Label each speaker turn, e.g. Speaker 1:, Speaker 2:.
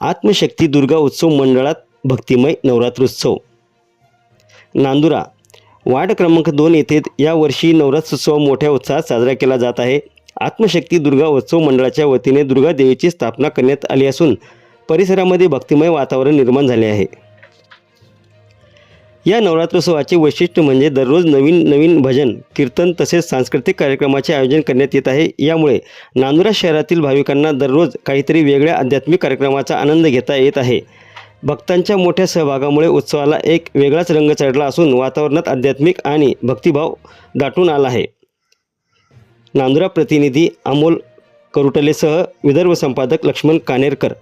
Speaker 1: आत्मशक्ती दुर्गा उत्सव मंडळात भक्तिमय नवरात्रोत्सव. नांदुरा वार्ड क्रमांक दोन येथे यावर्षी नवरात्रोत्सव मोठ्या उत्साहात साजरा केला जात आहे. आत्मशक्ती दुर्गा उत्सव मंडळाच्या वतीने दुर्गा देवीची स्थापना करण्यात आली असून परिसरामध्ये भक्तिमय वातावरण निर्माण झाले आहे. या नवरात्रोत्सवाचे वैशिष्ट्य म्हणजे दररोज नवीन नवीन भजन कीर्तन तसेच सांस्कृतिक कार्यक्रमाचे आयोजन करण्यात येत आहे. यामुळे नांदुरा शहरातील भाविकांना दररोज काहीतरी वेगळ्या आध्यात्मिक कार्यक्रमाचा आनंद घेता येत आहे. भक्तांच्या मोठ्या सहभागामुळे उत्सवाला एक वेगळाच रंग चढला असून वातावरणात आध्यात्मिक आणि भक्तिभाव दाटून आला आहे. नांदुरा प्रतिनिधी अमोल करुटलेसह विदर्भ संपादक लक्ष्मण कानेरकर.